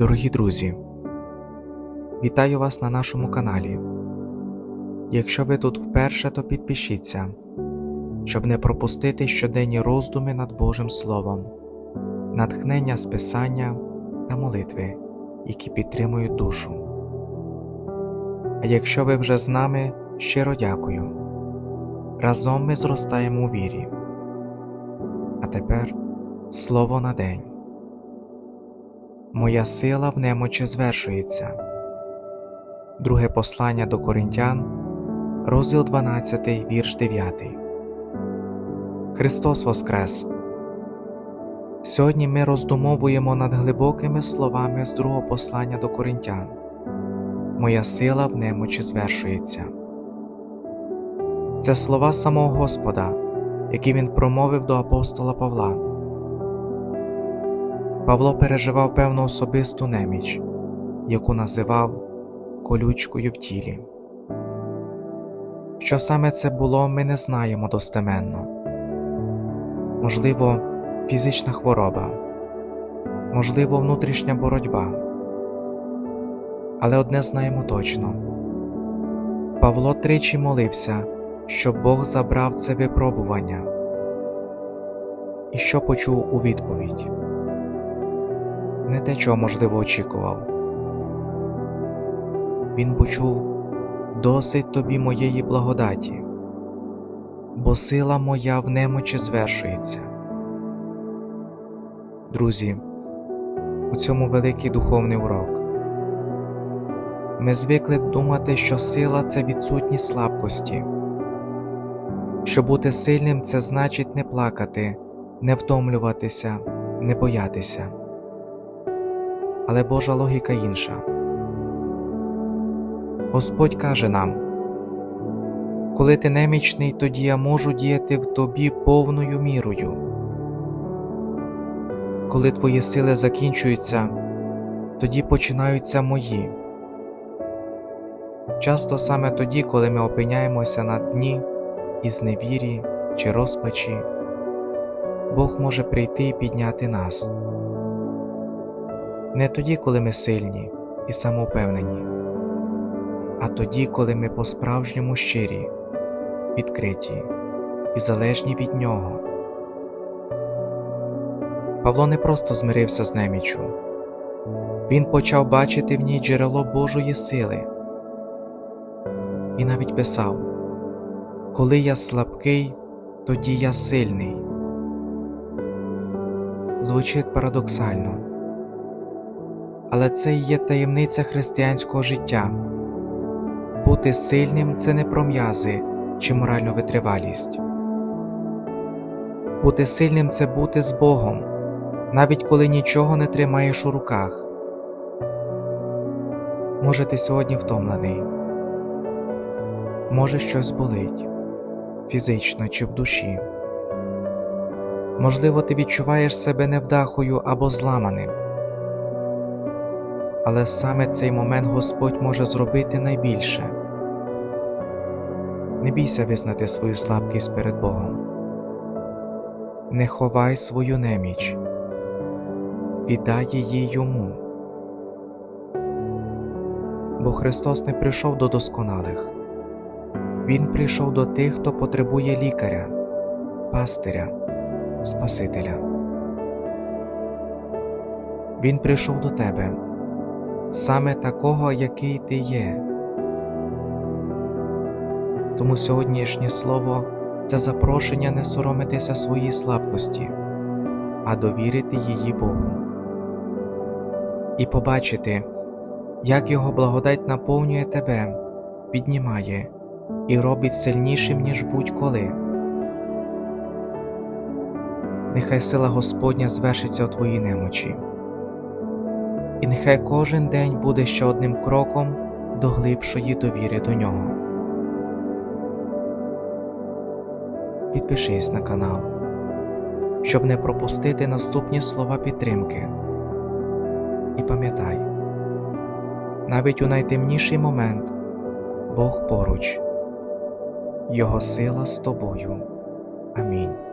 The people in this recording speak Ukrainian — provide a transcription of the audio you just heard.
Дорогі друзі, вітаю вас на нашому каналі. Якщо ви тут вперше, то підпишіться, щоб не пропустити щоденні роздуми над Божим Словом, натхнення з Писання та молитви, які підтримують душу. А якщо ви вже з нами, щиро дякую. Разом ми зростаємо у вірі. А тепер слово на день. Моя сила в немочі звершується. Друге послання до Коринтян, розділ 12, вірш 9. Христос Воскрес! Сьогодні ми роздумовуємо над глибокими словами з другого послання до Коринтян. Моя сила в немочі звершується. Це слова самого Господа, які він промовив до апостола Павла. Павло переживав певну особисту неміч, яку називав колючкою в тілі. Що саме це було, ми не знаємо достеменно. Можливо, фізична хвороба, можливо, внутрішня боротьба. Але одне знаємо точно Павло тричі молився, щоб Бог забрав це випробування. І що почув у відповідь? Не те, чого можливо очікував. Він почув досить тобі моєї благодаті, бо сила моя в немочі звершується. Друзі, у цьому великий духовний урок. Ми звикли думати, що сила це відсутність слабкості, що бути сильним це значить не плакати, не втомлюватися, не боятися але Божа логіка інша. Господь каже нам коли ти немічний, тоді я можу діяти в тобі повною мірою. Коли твої сили закінчуються, тоді починаються мої. Часто саме тоді, коли ми опиняємося на дні із невірі чи розпачі, Бог може прийти і підняти нас не тоді, коли ми сильні і самовпевнені, а тоді, коли ми по-справжньому щирі, відкриті і залежні від Нього. Павло не просто змирився з неміччю, він почав бачити в ній джерело Божої сили і навіть писав Коли я слабкий, тоді я сильний. Звучить парадоксально але це і є таємниця християнського життя. Бути сильним це не про м'язи чи моральну витривалість. Бути сильним це бути з Богом, навіть коли нічого не тримаєш у руках. Може, ти сьогодні втомлений, може щось болить фізично чи в душі. Можливо, ти відчуваєш себе невдахою або зламаним але саме цей момент Господь може зробити найбільше. Не бійся визнати свою слабкість перед Богом, не ховай свою неміч, віддай її йому. Бо Христос не прийшов до досконалих, Він прийшов до тих, хто потребує лікаря, пастиря, Спасителя. Він прийшов до тебе саме такого, який ти є. Тому сьогоднішнє слово це запрошення не соромитися своїй слабкості, а довірити її Богу і побачити, як Його благодать наповнює тебе, піднімає і робить сильнішим, ніж будь-коли. Нехай сила Господня звершиться у твоїй немочі і нехай кожен день буде ще одним кроком до глибшої довіри до нього. Підпишись на канал, щоб не пропустити наступні слова підтримки. І пам'ятай, навіть у найтемніший момент Бог поруч, Його сила з тобою. Амінь.